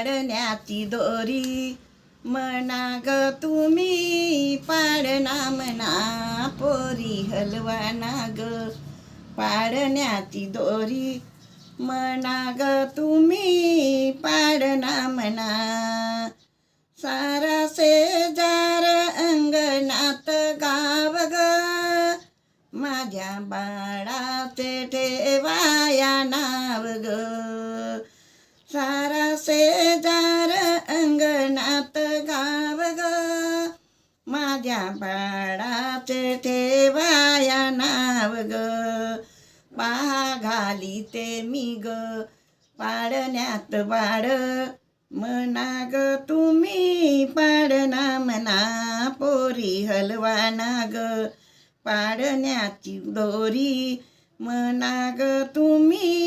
पाडण्याची दोरी. म्हणा ग तुम्ही पाडना म्हणा पोरी हलवाना ग. पाडण्याची दोरी. म्हणा ग तुम्ही पाडना म्हणा सारा शेजार अंगणात गाव ग. माझ्या बाळाचे ठेवाया नाव ग. सारा शेजार माझ्या बाळाचे ठेवाया नाव ग. पहा घाली ते मी ग. पाडण्यात बाळ म्हणा ग. तुम्ही पाडना म्हणा. पोरी हलवाना ग. पाडण्याची दोरी म्हणा ग. तुम्ही